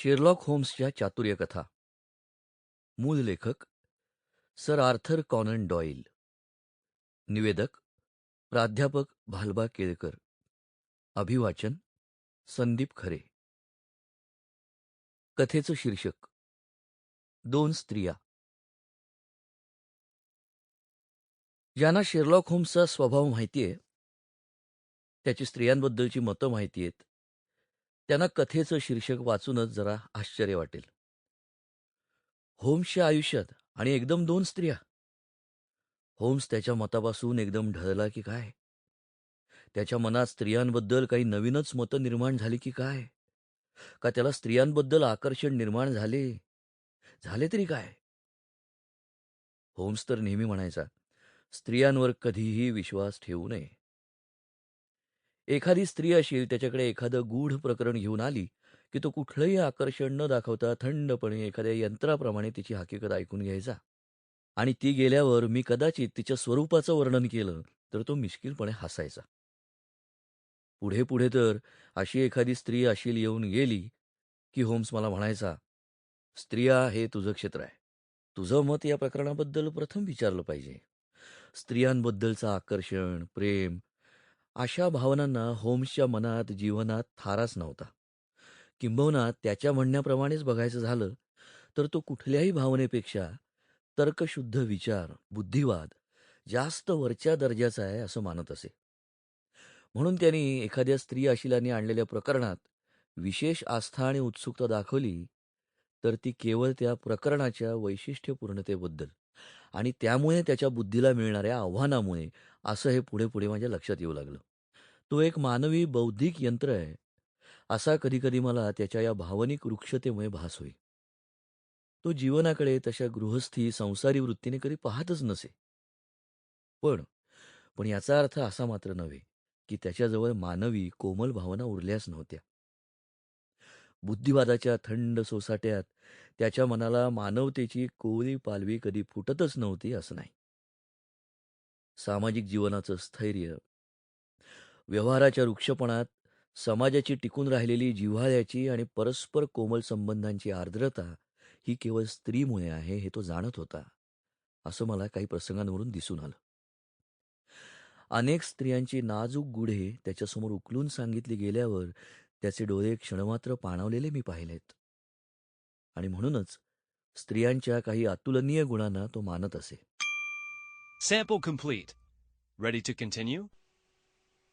Sherlock होम्सच्या चातुर्यकथा. मूळ लेखक sir Arthur Conan डॉईल. निवेदक प्राध्यापक भालबा केळकर. अभिवाचन संदीप खरे. कथेचं शीर्षक दोन स्त्रिया. ज्यांना शेरलॉक होम्सचा स्वभाव माहितीये त्याची स्त्रियांबद्दलची मतं माहिती आहेत त्यांना कथेचं शीर्षक वाचूनच जरा आश्चर्य वाटेल. होम्सच्या आयुष्यात आणि एकदम दोन स्त्रिया. होम्स त्याच्या मतापासून एकदम ढळला की काय? त्याच्या मनात स्त्रियांबद्दल काही नवीनच मतं निर्माण झाली की काय? का त्याला स्त्रियांबद्दल आकर्षण निर्माण झाले? झाले तरी काय? होम्स तर नेहमी म्हणायचा स्त्रियांवर कधीही विश्वास ठेवू नये. एखादी स्त्री असेल त्याच्याकडे एखादं गूढ प्रकरण घेऊन आली की तो कुठलंही आकर्षण न दाखवता थंडपणे एखाद्या यंत्राप्रमाणे तिची हकीकत ऐकून घ्यायचा. आणि ती गेल्यावर मी कदाचित तिच्या स्वरूपाचं वर्णन केलं तर तो मिश्किलपणे हसायचा. पुढे पुढे तर अशी एखादी स्त्री अशील येऊन गेली की होम्स मला म्हणायचा स्त्रिया हे तुझं क्षेत्र आहे. तुझं मत या प्रकरणाबद्दल प्रथम विचारलं पाहिजे. स्त्रियांबद्दलचं आकर्षण प्रेम अशा भावनांना होम्सच्या मनात जीवनात थाराच नव्हता. किंबहुना त्याच्या म्हणण्याप्रमाणेच बघायचं झालं तर तो कुठल्याही भावनेपेक्षा तर्कशुद्ध विचार बुद्धिवाद जास्त वरच्या दर्जाचा आहे असं मानत असे. म्हणून त्यांनी एखाद्या स्त्री आशिलाने आणलेल्या प्रकरणात विशेष आस्था आणि उत्सुकता दाखवली तर ती केवळ त्या प्रकरणाच्या वैशिष्ट्यपूर्णतेबद्दल आणि त्यामुळे त्याच्या बुद्धीला मिळणाऱ्या आव्हानामुळे असं हे पुढे पुढे माझ्या लक्षात येऊ लागलं. तो एक मानवी बौद्धिक यंत्र आहे. असा कधीकधी मला त्याच्या या भावनिक वृक्षतेमुळे भास होई. तो जीवनाकडे तशा गृहस्थी संसारी वृत्तीने कधी पाहतच नसे. पण पण याचा अर्थ असा मात्र नव्हे की त्याच्याजवळ मानवी कोमल भावना उरल्याच नव्हत्या. बुद्धिवादाच्या थंड सोसाट्यात त्याच्या मनाला मानवतेची कोवळी पालवी कधी फुटतच नव्हती असं नाही. सामाजिक जीवनाचं स्थैर्य व्यवहाराच्या वृक्षपणात समाजाची टिकून राहिलेली जिव्हाळ्याची आणि परस्पर कोमल संबंधांची आर्द्रता ही केवळ स्त्रीमुळे आहे हे तो जाणत होता असं मला काही प्रसंगांवरून दिसून आलं अनेक स्त्रियांची नाजूक गुढे त्याच्यासमोर उकलून सांगितली गेल्यावर त्याचे डोळे क्षणमात्र पाणावलेले मी पाहिलेत आणि म्हणूनच स्त्रियांच्या काही अतुलनीय गुणांना तो मानत असे Sample complete. Ready to continue?